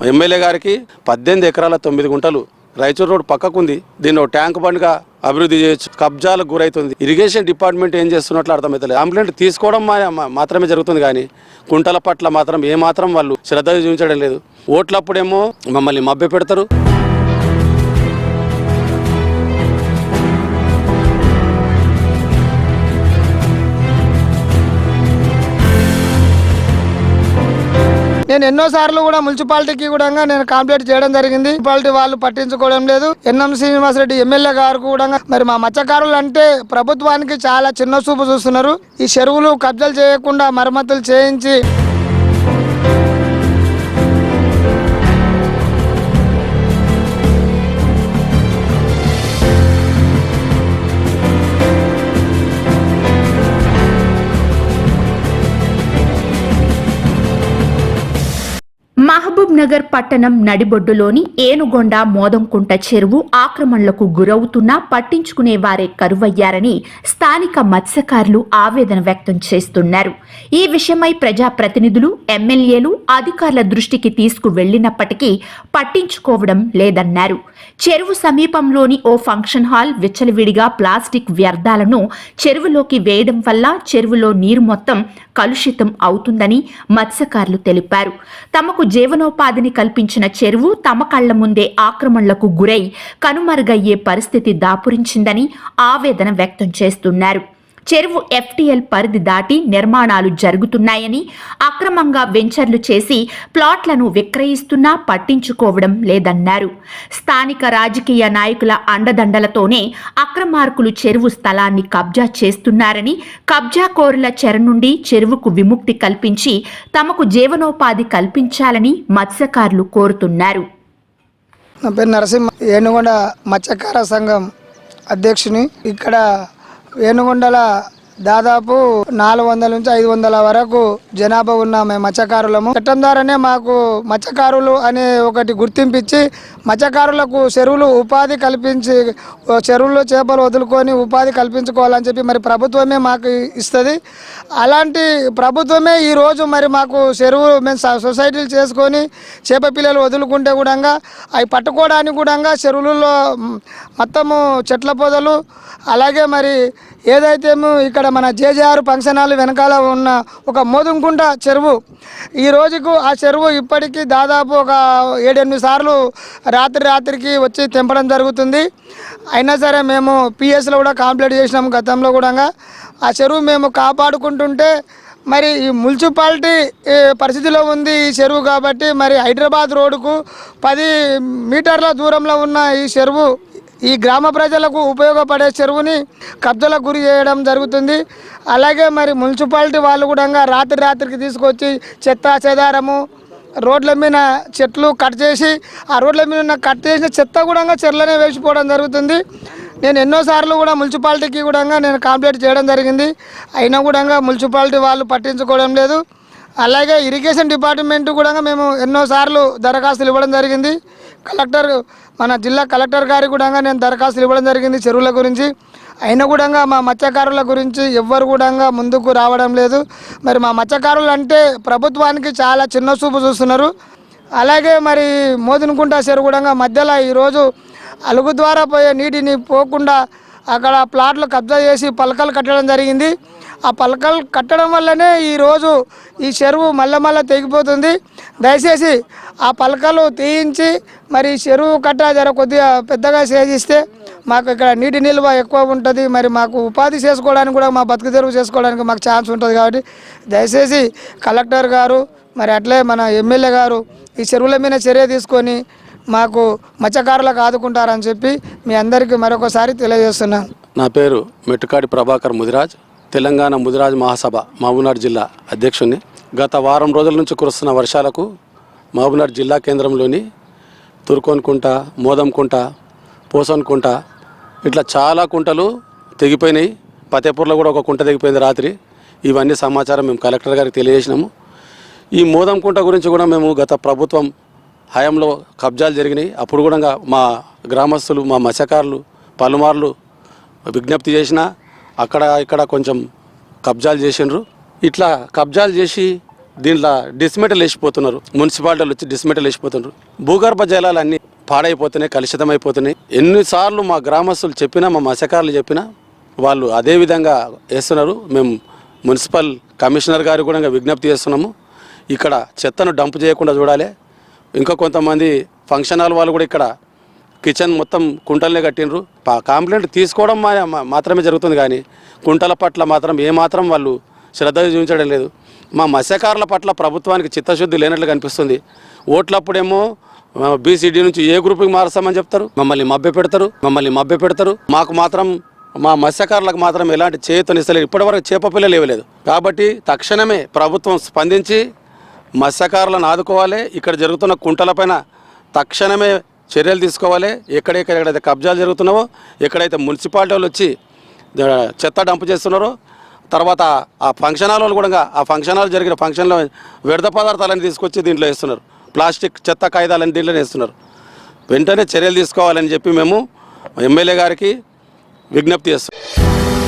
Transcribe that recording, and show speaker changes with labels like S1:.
S1: MLA గారికి పద్దెనిమిది ఎకరాల తొమ్మిది గుంటలు రాయచూరు రోడ్ పక్కకుంది. దీన్ని ఒక ట్యాంక్ బండ్గా అభివృద్ధి చేయొచ్చు. కబ్జాలకు గురవుతుంది ఇరిగేషన్ డిపార్ట్మెంట్ ఏం చేస్తున్నట్లు అర్థమవుతలేదు కంప్లైంట్ తీసుకోవడం మా- మాత్రమే జరుగుతుంది కానీ కుంటల పట్ల మాత్రం ఏమాత్రం వాళ్ళు శ్రద్ధ చూపించడం లేదు. ఓట్లప్పుడేమో మమ్మల్ని మభ్య పెడతారు
S2: నేను ఎన్నో సార్లు కూడా మున్సిపాలిటీకి కూడా నేను కంప్లైంట్ చేయడం జరిగింది. మున్సిపాలిటీ వాళ్ళు పట్టించుకోవడం లేదు. ఎన్ఎం శ్రీనివాసరెడ్డి ఎమ్మెల్యే గారు కూడా మరి మా మత్స్యకారులు అంటే ప్రభుత్వానికి చాలా చిన్న చూపు చూస్తున్నారు. ఈ చెరువులు కబ్జాలు చేయకుండా మరమ్మతులు చేయించి
S3: మహబూబ్ పట్టణం నడిబొడ్డులోని ఏనుగొండ మోదంకుంట చెరువు ఆక్రమణలకు గురవుతున్నా పట్టించుకునే వారే కరువయ్యారని స్థానిక మత్స్యకారులు ఆవేదన వ్యక్తం చేస్తున్నారు. ఈ విషయమై ప్రజాప్రతినిధులు ఎమ్మెల్యేలు అధికారుల దృష్టికి తీసుకువెళ్ళినప్పటికీ పట్టించుకోవడం లేదన్నారు. చెరువు సమీపంలోని ఓ ఫంక్షన్ హాల్ విచ్చలవిడిగా ప్లాస్టిక్ వ్యర్థాలను చెరువులోకి వేయడం వల్ల చెరువులో నీరు మొత్తం కలుషితం అవుతుందని మత్స్యకారులు తెలిపారు. తమకు ఉపాధిని కల్పించిన చెరువు తమ కళ్ళ ముందే ఆక్రమణలకు గురై కనుమరుగయ్యే పరిస్థితి దాపురించిందని ఆవేదన వ్యక్తం చేస్తున్నారు. చెరువు ఎఫ్టీఎల్ పరిధి దాటి నిర్మాణాలు జరుగుతున్నాయని అక్రమంగా వెంచర్లు చేసి ప్లాట్లను విక్రయిస్తున్నా పట్టించుకోవడం లేదన్నారు. స్థానిక రాజకీయ నాయకుల అండదండలతోనే అక్రమార్కులు చెరువు స్థలాన్ని కబ్జా చేస్తున్నారని కబ్జాకోరుల చెర నుండి చెరువుకు విముక్తి కల్పించి తమకు జీవనోపాధి కల్పించాలని మత్స్యకారులు కోరుతున్నారు.
S2: నా పేరు నరసింహ ఏనుగొండ మత్స్యకార సంఘం అధ్యక్షుని. ఇక్కడ ఏనుగొండల దాదాపు నాలుగు వందల నుంచి ఐదు వందల వరకు జనాభా ఉన్న మేము మత్స్యకారులము. చట్టం ద్వారానే మాకు మత్స్యకారులు అనే ఒకటి గుర్తింపించి మత్స్యకారులకు చెరువులు ఉపాధి కల్పించి చెరువుల్లో చేపలు వదులుకొని ఉపాధి కల్పించుకోవాలని చెప్పి మరి ప్రభుత్వమే మాకు ఇస్తుంది. అలాంటి ప్రభుత్వమే ఈరోజు మరి మాకు చెరువు మేము స- సొసైటీలు చేసుకొని చేప పిల్లలు వదులుకుంటే కూడా అవి పట్టుకోవడానికి కూడా చెరువులలో మొత్తము చెట్ల పొదలు అలాగే మరి ఏదైతే ఇక్కడ మన జేజేఆర్ ఫంక్షన్ హాల్ వెనకాల ఉన్న ఒక మోదుంకుంట చెరువు. ఈ రోజుకు ఆ చెరువు ఇప్పటికీ దాదాపు ఒక ఏడెనిమిది సార్లు రాత్రి రాత్రికి వచ్చి తెంపడం జరుగుతుంది. అయినా సరే మేము పిఎస్లో కూడా కంప్లీట్ చేసినాం గతంలో కూడా ఆ చెరువు మేము కాపాడుకుంటుంటే మరి ఈ మున్సిపాలిటీ పరిస్థితిలో ఉంది ఈ చెరువు కాబట్టి మరి హైదరాబాద్ రోడ్డుకు పది మీటర్ల దూరంలో ఉన్న ఈ చెరువు ఈ గ్రామ ప్రజలకు ఉపయోగపడే చెరువుని కబ్జలకు గురి చేయడం జరుగుతుంది. అలాగే మరి మున్సిపాలిటీ వాళ్ళు కూడా రాత్రి రాత్రికి తీసుకొచ్చి చెత్త చెదారము రోడ్ల మీద చెట్లు కట్ చేసి ఆ రోడ్ల మీద ఉన్న కట్ చేసిన చెత్త కూడా చెర్లనే వేసిపోవడం జరుగుతుంది. నేను ఎన్నోసార్లు కూడా మున్సిపాలిటీకి కూడా నేను కంప్లైంట్ చేయడం జరిగింది. అయినా కూడా మున్సిపాలిటీ వాళ్ళు పట్టించుకోవడం లేదు. అలాగే ఇరిగేషన్ డిపార్ట్మెంట్ కూడా మేము ఎన్నోసార్లు దరఖాస్తులు ఇవ్వడం జరిగింది. కలెక్టర్ మన జిల్లా కలెక్టర్ గారికి కూడా నేను దరఖాస్తులు ఇవ్వడం జరిగింది చెరువుల గురించి. అయినా కూడా మా మత్స్యకారుల గురించి ఎవ్వరు కూడా ముందుకు రావడం లేదు. మరి మా మత్స్యకారులు అంటే ప్రభుత్వానికి చాలా చిన్న చూపు చూస్తున్నారు. అలాగే మరి మోదినుకుంట చెరువు కూడా మధ్యలో ఈరోజు అలుగు ద్వారా పోయే నీటిని పోకుండా అక్కడ ప్లాట్లు కబ్జా చేసి పలకలు కట్టడం జరిగింది. ఆ పలకలు కట్టడం వల్లనే ఈరోజు ఈ చెరువు మళ్ళీ మళ్ళా తెగిపోతుంది. దయచేసి ఆ పలకలు తీయించి మరి చెరువు కట్ట జర కొద్దిగా పెద్దగా చేసిస్తే మాకు ఇక్కడ నీటి నిల్వ ఎక్కువ ఉంటుంది. మరి మాకు ఉపాధి చేసుకోవడానికి కూడా మా బతుకు తెరువు చేసుకోవడానికి మాకు ఛాన్స్ ఉంటుంది కాబట్టి దయచేసి కలెక్టర్ గారు మరి అట్లే మన ఎమ్మెల్యే గారు ఈ చెరువుల మీద చర్య తీసుకొని మాకు మత్స్యకారులకు ఆదుకుంటారని చెప్పి మీ అందరికీ మరొకసారి తెలియజేస్తున్నాను
S1: నా పేరు మెట్టుకాడి ప్రభాకర్ ముదిరాజ్ తెలంగాణ ముదిరాజ్ మహాసభ మహబూబ్నగర్ జిల్లా అధ్యక్షుడిని గత వారం రోజుల నుంచి కురుస్తున్న వర్షాలకు మహబూబ్నగర్ జిల్లా కేంద్రంలోని తుర్కోన్కుంట మోదంకుంట పోసన్కుంట ఇట్లా చాలా కుంటలు తెగిపోయినాయి. ఫతేపూర్లో కూడా ఒక కుంట తెగిపోయింది రాత్రి. ఇవన్నీ సమాచారం మేము కలెక్టర్ గారికి తెలియజేసినాము. ఈ మోదంకుంట గురించి కూడా మేము గత ప్రభుత్వం హయాంలో కబ్జాలు జరిగినాయి. అప్పుడు కూడా మా గ్రామస్తులు మా మత్స్యకారులు పలుమార్లు విజ్ఞప్తి చేసిన అక్కడ ఇక్కడ కొంచెం కబ్జాలు చేసిండ్రు. ఇట్లా కబ్జాలు చేసి దీంట్లో డిస్మెటల్ వేసిపోతున్నారు. మున్సిపాలిటీలు వచ్చి డిస్మెటల్ వేసిపోతున్నారు. భూగర్భ జలాలు అన్నీ పాడైపోతున్నాయి కలుషితమైపోతున్నాయి. ఎన్నిసార్లు మా గ్రామస్తులు చెప్పినా మా మత్స్యకారులు చెప్పినా వాళ్ళు అదే విధంగా వేస్తున్నారు. మేము మున్సిపల్ కమిషనర్ గారు కూడా విజ్ఞప్తి చేస్తున్నాము. ఇక్కడ చెత్తను డంప్ చేయకుండా చూడాలి. ఇంకా కొంతమంది ఫంక్షన్ హాల్ వాళ్ళు కూడా ఇక్కడ కిచెన్ మొత్తం కుంటలనే కట్టినరు కంప్లైంట్ తీసుకోవడం మా- మాత్రమే జరుగుతుంది కానీ కుంటల పట్ల మాత్రం ఏమాత్రం వాళ్ళు శ్రద్ధ చూపించడం లేదు. మా మత్స్యకారుల పట్ల ప్రభుత్వానికి చిత్తశుద్ధి లేనట్లు కనిపిస్తుంది. ఓట్లప్పుడేమో బీసీడీ నుంచి ఏ గ్రూప్కి మారుస్తామని చెప్తారు? మమ్మల్ని మభ్య పెడతారు మమ్మల్ని మభ్య పెడతారు. మాకు మాత్రం మా మత్స్యకారులకు మాత్రం ఎలాంటి చేతనిస్తలేదు. ఇప్పటివరకు చేప పిల్లలు ఇవ్వలేదు కాబట్టి తక్షణమే ప్రభుత్వం స్పందించి మత్స్యకారులను ఆదుకోవాలి. ఇక్కడ జరుగుతున్న కుంటలపైన తక్షణమే చర్యలు తీసుకోవాలి. ఎక్కడెక్కడ ఎక్కడైతే కబ్జాలు జరుగుతున్నావో ఎక్కడైతే మున్సిపాలిటీ వాళ్ళు వచ్చి చెత్త డంప్ చేస్తున్నారో తర్వాత ఆ ఫంక్షన్ హాల్ కూడా ఆ ఫంక్షన్ హాల్ జరిగిన ఫంక్షన్లో వ్యర్థ పదార్థాలను తీసుకొచ్చి దీంట్లో వేస్తున్నారు. ప్లాస్టిక్ చెత్త కాగితాలని దీంట్లో వేస్తున్నారు. వెంటనే చర్యలు తీసుకోవాలని చెప్పి మేము ఎమ్మెల్యే గారికి విజ్ఞప్తి చేస్తున్నాం.